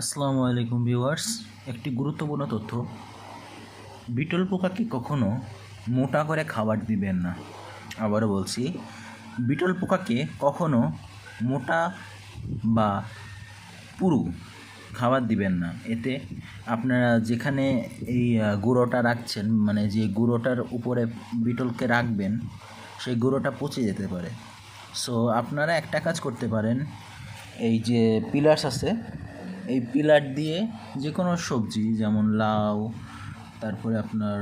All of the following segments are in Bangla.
আসসালামু আলাইকুম ভিউয়ার্স, একটি গুরুত্বপূর্ণ তথ্য। বিটল পোকাকে কখনো মোটা করে খাবার দিবেন না? আবারও বলছি, বিটল পোকাকে কখনো মোটা বা পুরু খাবার দিবেন না। এতে আপনারা যেখানে এই গুঁড়োটা রাখছেন মানে যে গুঁড়োটার উপরে বিটলকে রাখবেন, সেই গুঁড়োটা পচে যেতে পারে। সো আপনারা একটা কাজ করতে পারেন, এই যে পিলার্স আছে এই পিলার দিয়ে যে কোনো সবজি, যেমন লাউ, তারপরে আপনার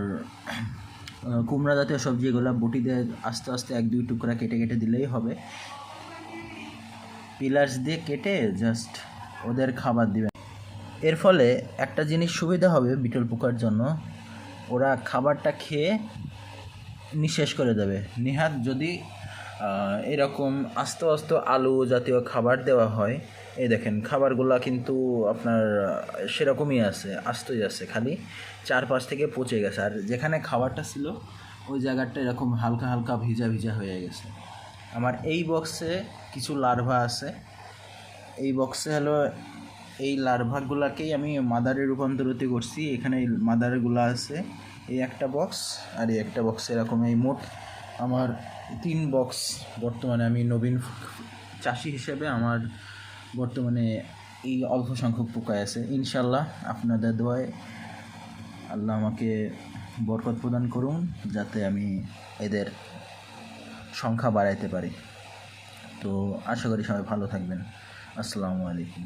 কুমড়া জাতীয় সবজি এগুলো বটি দিয়ে আস্তে আস্তে এক দুই টুকরা কেটে কেটে দিলেই হবে। পিলার্স দিয়ে কেটে জাস্ট ওদের খাবার দিবেন। এর ফলে একটা জিনিস সুবিধা হবে বিটল পোকার জন্য, ওরা খাবারটা খেয়ে নিঃশেষ করে দেবে। নিহাত যদি এরকম আস্তে আস্তে আলু জাতীয় খাবার দেওয়া হয়। এই দেখেন, খাবারগুলা কিন্তু আপনার সেরকমই আছে, আস্তই আছে খালি। চারপাশ থেকে পচে গেছে। আর যেখানে খাবারটা ছিল, ওই জায়গাটা এরকম হালকা হালকা ভিজা ভিজা হয়ে গেছে। আমার এই বক্সে কিছু লার্ভা আছে। এই বক্সে হলো, এই লার্ভাগুলাকেই আমি মাদারে রূপান্তরিত করছি। এখানে এই মাদারগুলো আছে, এই একটা বক্স আর এই একটা বক্স এরকম এই মোট আমার তিন বক্স বর্তমানে আমি নবীন চাষি হিসেবে আমার বর্তমানে এই অল্প সংখ্যক পোকায় আছে। ইনশাল্লাহ আপনাদের দোয়ায় আল্লাহ আমাকে বরকত প্রদান করুন যাতে আমি এদের সংখ্যা বাড়াইতে পারি। তো আশা করি সবাই ভালো থাকবেন। আসসালামু আলাইকুম।